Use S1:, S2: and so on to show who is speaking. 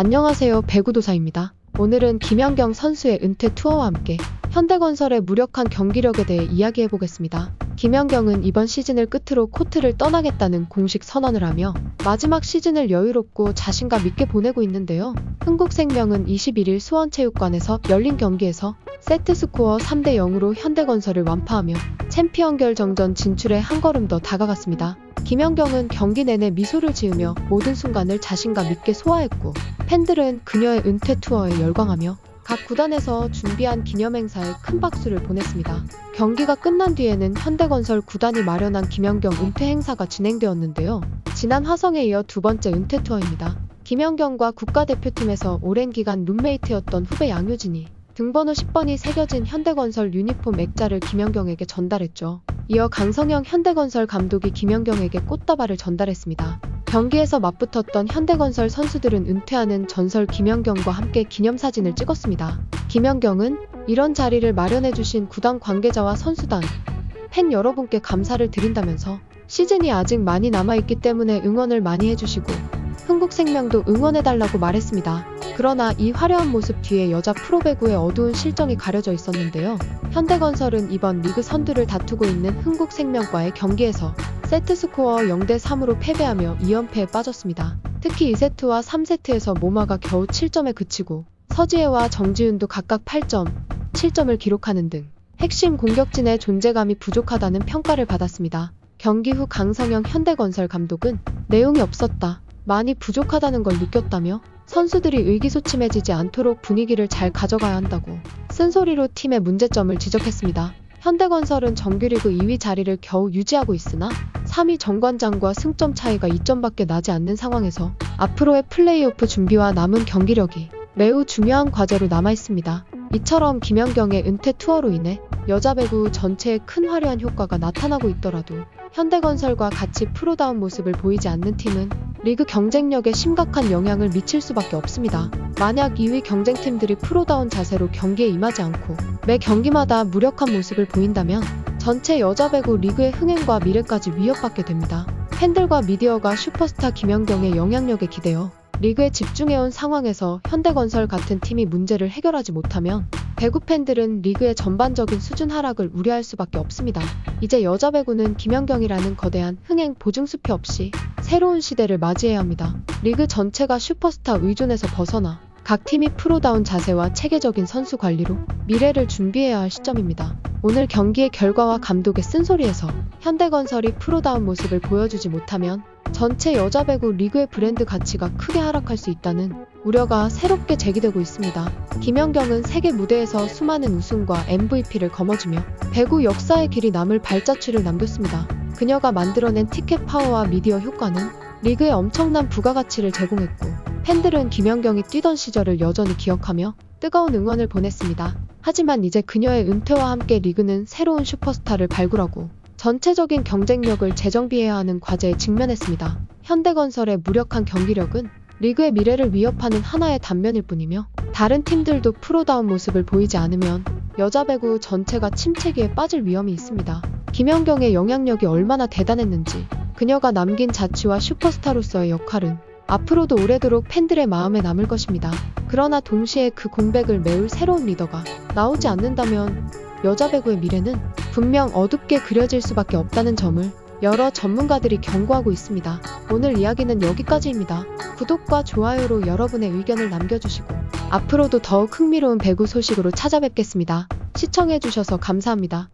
S1: 안녕하세요. 배구도사입니다. 오늘은 김연경 선수의 은퇴 투어와 함께 현대건설의 무력한 경기력에 대해 이야기해 보겠습니다. 김연경은 이번 시즌을 끝으로 코트를 떠나겠다는 공식 선언을 하며 마지막 시즌을 여유롭고 자신감 있게 보내고 있는데요. 흥국생명은 21일 수원체육관에서 열린 경기에서 세트 스코어 3대 0으로 현대건설을 완파하며 챔피언 결정전 진출에 한 걸음 더 다가갔습니다. 김연경은 경기 내내 미소를 지으며 모든 순간을 자신감 있게 소화했고 팬들은 그녀의 은퇴 투어에 열광하며 각 구단에서 준비한 기념 행사에 큰 박수를 보냈습니다. 경기가 끝난 뒤에는 현대건설 구단이 마련한 김연경 은퇴 행사가 진행되었는데요. 지난 화성에 이어 두 번째 은퇴 투어입니다. 김연경과 국가대표팀에서 오랜 기간 룸메이트였던 후배 양효진이 등번호 10번이 새겨진 현대건설 유니폼 액자를 김연경에게 전달했죠. 이어 강성영 현대건설 감독이 김연경에게 꽃다발을 전달했습니다. 경기에서 맞붙었던 현대건설 선수들은 은퇴하는 전설 김연경과 함께 기념사진을 찍었습니다. 김연경은 이런 자리를 마련해주신 구단 관계자와 선수단, 팬 여러분께 감사를 드린다면서 시즌이 아직 많이 남아있기 때문에 응원을 많이 해주시고 흥국생명도 응원해달라고 말했습니다. 그러나 이 화려한 모습 뒤에 여자 프로배구의 어두운 실정이 가려져 있었는데요. 현대건설은 이번 리그 선두를 다투고 있는 흥국생명과의 경기에서 세트스코어 0대 3으로 패배하며 2연패에 빠졌습니다. 특히 2세트와 3세트에서 모마가 겨우 7점에 그치고 서지혜와 정지윤도 각각 8점, 7점을 기록하는 등 핵심 공격진의 존재감이 부족하다는 평가를 받았습니다. 경기 후 강성영 현대건설 감독은 내용이 없었다. 많이 부족하다는 걸 느꼈다며 선수들이 의기소침해지지 않도록 분위기를 잘 가져가야 한다고 쓴소리로 팀의 문제점을 지적했습니다. 현대건설은 정규리그 2위 자리를 겨우 유지하고 있으나 3위 정관장과 승점 차이가 2점밖에 나지 않는 상황에서 앞으로의 플레이오프 준비와 남은 경기력이 매우 중요한 과제로 남아 있습니다. 이처럼 김연경의 은퇴 투어로 인해 여자 배구 전체에 큰 화려한 효과가 나타나고 있더라도 현대건설과 같이 프로다운 모습을 보이지 않는 팀은 리그 경쟁력에 심각한 영향을 미칠 수밖에 없습니다. 만약 2위 경쟁팀들이 프로다운 자세로 경기에 임하지 않고 매 경기마다 무력한 모습을 보인다면 전체 여자 배구 리그의 흥행과 미래까지 위협받게 됩니다. 팬들과 미디어가 슈퍼스타 김연경의 영향력에 기대어 리그에 집중해온 상황에서 현대건설 같은 팀이 문제를 해결하지 못하면 배구 팬들은 리그의 전반적인 수준 하락을 우려할 수밖에 없습니다. 이제 여자 배구는 김연경이라는 거대한 흥행 보증수표 없이 새로운 시대를 맞이해야 합니다. 리그 전체가 슈퍼스타 의존에서 벗어나 각 팀이 프로다운 자세와 체계적인 선수 관리로 미래를 준비해야 할 시점입니다. 오늘 경기의 결과와 감독의 쓴소리에서 현대건설이 프로다운 모습을 보여주지 못하면 전체 여자 배구 리그의 브랜드 가치가 크게 하락할 수 있다는 우려가 새롭게 제기되고 있습니다. 김연경은 세계 무대에서 수많은 우승과 MVP를 거머쥐며 배구 역사의 길이 남을 발자취를 남겼습니다. 그녀가 만들어낸 티켓 파워와 미디어 효과는 리그에 엄청난 부가가치를 제공했고 팬들은 김연경이 뛰던 시절을 여전히 기억하며 뜨거운 응원을 보냈습니다. 하지만 이제 그녀의 은퇴와 함께 리그는 새로운 슈퍼스타를 발굴하고 전체적인 경쟁력을 재정비해야 하는 과제에 직면했습니다. 현대건설의 무력한 경기력은 리그의 미래를 위협하는 하나의 단면일 뿐이며 다른 팀들도 프로다운 모습을 보이지 않으면 여자 배구 전체가 침체기에 빠질 위험이 있습니다. 김연경의 영향력이 얼마나 대단했는지 그녀가 남긴 자취와 슈퍼스타로서의 역할은 앞으로도 오래도록 팬들의 마음에 남을 것입니다. 그러나 동시에 그 공백을 메울 새로운 리더가 나오지 않는다면 여자 배구의 미래는 분명 어둡게 그려질 수밖에 없다는 점을 여러 전문가들이 경고하고 있습니다. 오늘 이야기는 여기까지입니다. 구독과 좋아요로 여러분의 의견을 남겨주시고 앞으로도 더욱 흥미로운 배구 소식으로 찾아뵙겠습니다. 시청해주셔서 감사합니다.